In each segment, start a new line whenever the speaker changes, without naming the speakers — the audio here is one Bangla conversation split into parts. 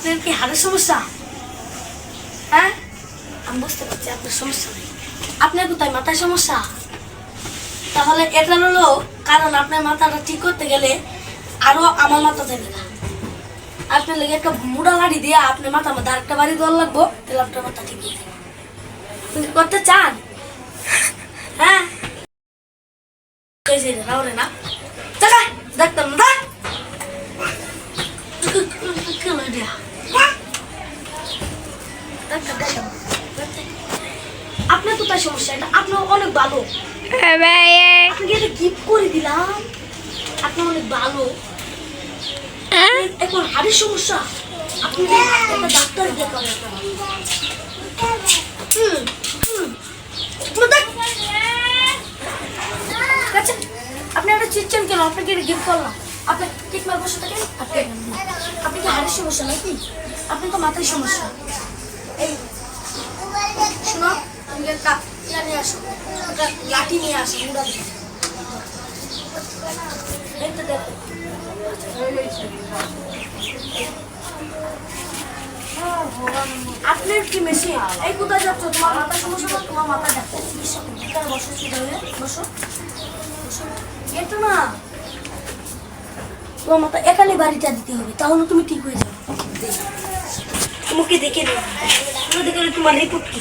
আপনার কি হাড়ের সমস্যা? হ্যাঁ? আমি বুঝতে পারছি আপনার সমস্যা নেই। আপনার কোথায় মাথায় সমস্যা? তাহলে এটা হলো কারণ আপনার মাথাটা ঠিক করতে গেলে আরও আমার মাথা যাবে না। আপনার লেগে একটা মুড়া লাড়ি দিয়ে আপনার মাথার মধ্যে আরেকটা বাড়ি দেওয়ার লাগবো, তাহলে আপনার মাথা ঠিক হয়ে করতে চান? হ্যাঁ? না। দেখতাম না আপনার কোথায় সমস্যা এটা আপনার অনেক ভালো। আপনাকে এটা গিফট করে দিলাম। আপনি অনেক ভালো। আপনার এখন হাড়ের সমস্যা আপনি একটা ডাক্তার দেখাবেন। হুম আচ্ছা আপনি একটা চিনছেন কেন? আপনাকে এটা গিফট করলাম। আপনি ঠিক মার বসে থাকেন? আপনি আপনি কি হাড়ের সমস্যা নাকি? আপনি তো মাথায় সমস্যা। এই, শোনো আসো লাঠি নিয়ে আসো দেখো। আপনার কি মেশিন? এই কোথায় যাচ্ছ? তোমার মাথা সমস্যা তোমার মাথা ডাক্তার বসো বসো না তোমার মাথা এখানে বাড়িটা দিতে হবে, তাহলে তুমি ঠিক হয়ে যাবে। তোমাকে দেখে নেব তুমি দেখে তোমার রিপোর্ট কি?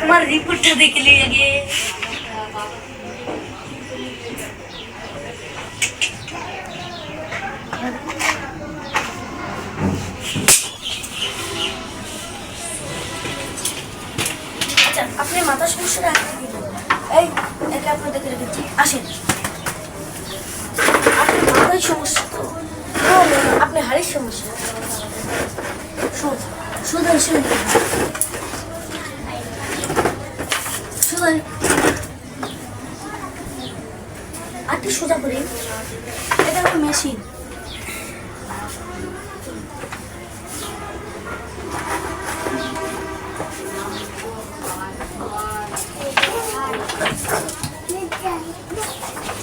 তোমার রিপোর্টটা দেখে আগে আচ্ছা আপনি আগে এই সমস্যা তো? আপনি হাড়ের সমস্যা। শুন শুধু শুন শুধু আটটি সোজা করে এটা একটা মেশিন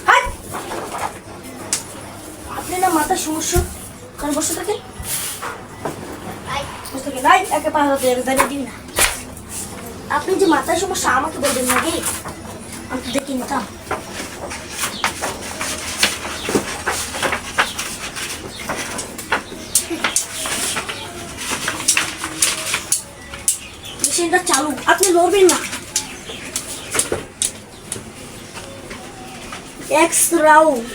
হাট! আপনি না মাথার সমস্যা কারণ বসে থাকেন থাকেন নাই একে পাহাড় দাঁড়িয়ে না। আপনি যে মাথার সমস্যা, আমাকে বলবেন নাকি আমি তো দেখে নিতাম মেশিনটা চালু, আপনি লড়বেন না। এক্স রাউন্ড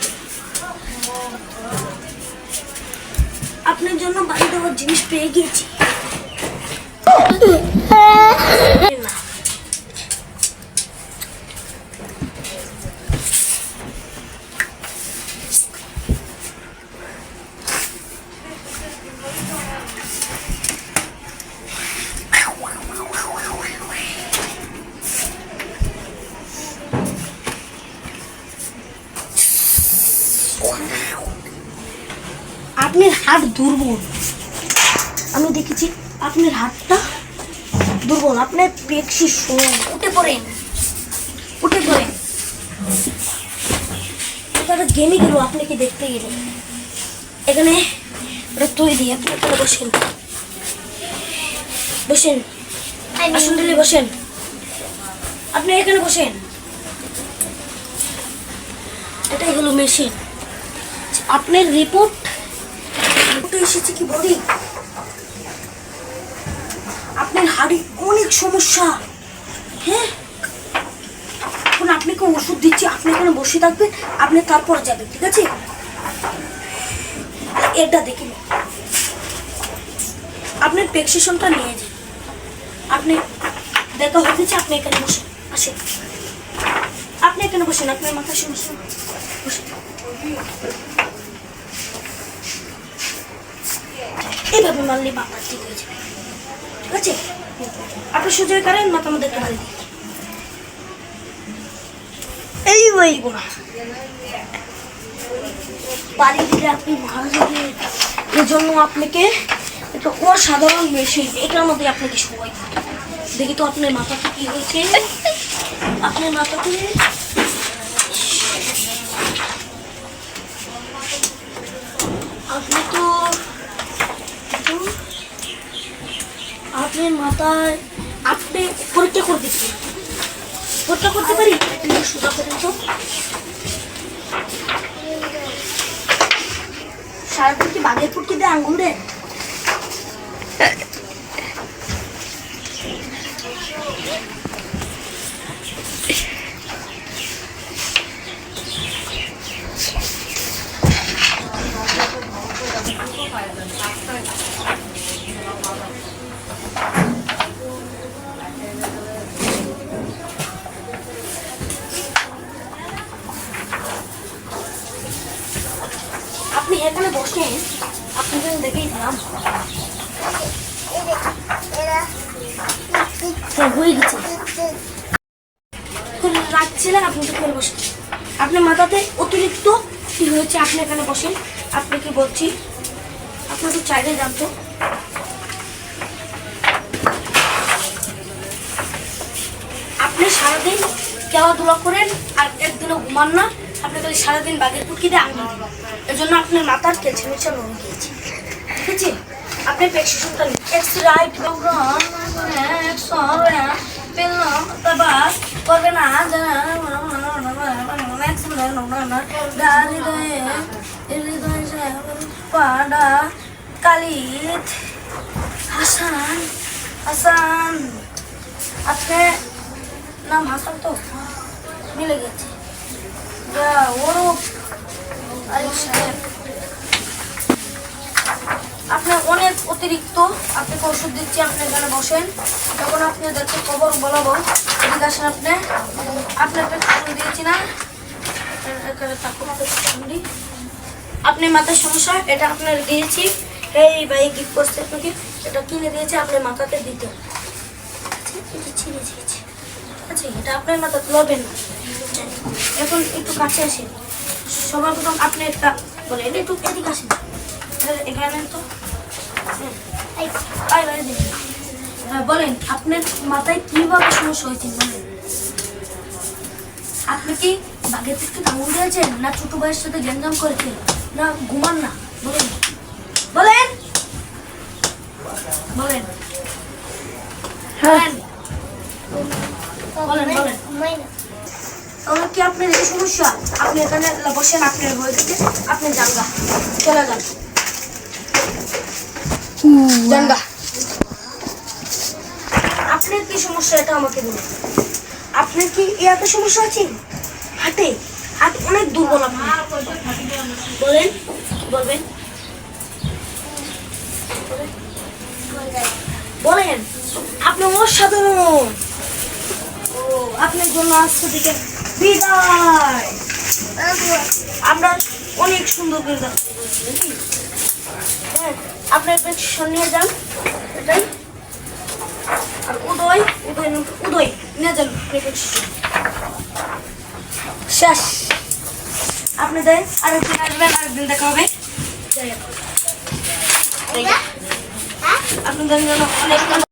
আপনার জন্য বাড়ি দেওয়ার জিনিস পেয়ে গিয়েছি। না। আপনার হাত দুর্বল। আমি দেখেছি আপনার হাতটা দুর্বল আপনার পেক্সি শোন উঠে পড়েন। উঠে পড়েন। একটা গেমই গেল আপনাকে দেখতে গেলে। এখানে ওটা তৈরি আপনি এখানে বসেন। বসেন। আসুন দিলে বসেন। আপনি এখানে বসেন। এটাই হলো মেশিন আপনার রিপোর্ট রিপোর্টে এসেছে কি বলি হাড়ি অনেক সমস্যা। হ্যাঁ? এখন আপনাকে ওষুধ দিচ্ছি, আপনি এখানে বসে থাকবেন, আপনি তারপর যাবেন, ঠিক আছে? এটা দেখে। আপনার প্রেসক্রিপশনটা নিয়ে যান। আপনি দেখা গেছে আপনি এখানে বসেন আসেন। আপনি এখানে বসেন, আপনার মাথায় সমস্যা বসেন। এইভাবে মারলে মাথা ঠিক হয়ে যাবে। ঠিক আছে? আপনি সোজা করেন মাথা মধ্যে একটা এই ওই। বাড়ি দিলে আপনি মারা যাবেন এর জন্য আপনাকে একটা অসাধারণ মেশিন এটার মধ্যে আপনাকে সবাই দেখি তো আপনার মাথাতে কি হয়েছে। আপনার মাথাতে আপনি তো আপনি মাথায় আপনি পরীক্ষা করে দিচ্ছেন পরীক্ষা করতে পারি? সুদা করেন তো। সারাদিন কি বাঘের ফুটকি দিয়ে আঙ্গুল দেন? আপনি এখানে বসেন। আপনি যদি দেখেই দিলাম হ্যাঁ হয়ে গেছে। রাখছিলেন আপনি তো করে বসেন। আপনার মাথাতে অতিরিক্ত কি হয়েছে? আপনি এখানে বসেন। আপনাকে বলছি, আপনার তো চাইলে জানতো আপনি সারাদিন খেলাধুলা করেন আর একদিনও ঘুমান না। আপনি সারাদিন বাঘের আঙুল দিন এর জন্য আপনার মাথার মেছে রং গিয়েছে ঠিক আছে আপনি প্রেসক্রিপশনটা নিন এক্স রাইট প্রোগ্রাম পেলাম তারপর করবে না হাসান হাসান আপনি নাম হাসান তো মিলে গেছে আপনার অনেক অতিরিক্ত আপনাকে ওষুধ দিচ্ছি আপনি এখানে বসেন। যখন আপনি ওদেরকে খবর বলাবো আসেন আপনি। আপনার প্রেসক্রিপশন দিয়েছি না? আপনি মাথার সমস্যা এটা আপনার দিয়েছি। এই ভাই গিফট করছে আপনাকে এটা কিনে দিয়েছে আপনার মাথাতে দিতে। আচ্ছা, এটা আচ্ছা এটা আপনার মাথা লবেন। না এখন একটু কাছে আসেন সবার প্রথম আপনি একটা বলেন একটু এদিকে আসেন। এখানে তো। হ্যাঁ, বলেন আপনার মাথায় কীভাবে সমস্যা হয়েছে বলেন? আপনি কি বাঘের থেকে আঙুল দিয়েছেন না ছোট ভাইয়ের সাথে গ্যাঞ্জাম করেছেন? না ঘুমান না বলেন। বলেন! বলেন। বলেন বলেন বলেন তাহলে কি আপনার এই সমস্যা আপনি এখানে বসেন আপনার বই থেকে আপনি জানগা, চলে যান। জানগা। আপনার কি সমস্যা, এটা আমাকে বলুন। আপনার কি ইয়াতে সমস্যা আছে? হাতে হাত অনেক দুর্বল আপনি। বলেন, বলবেন। বলেন, আপনি অসাধারণ। ও, আপনার জন্য আজকে থেকে বিদায়। আমরা অনেক সুন্দর করে যাচ্ছি। হ্যাঁ আপনার প্রেসক্রিপশন নিয়ে যান। এটাই। আর উদয় উদয় উদয় নিয়ে যান শেষ। আপনি দেন আরেকদিন আসবেন আরেকদিন দেখা হবে। হোক। আপনাদের জন্য অনেক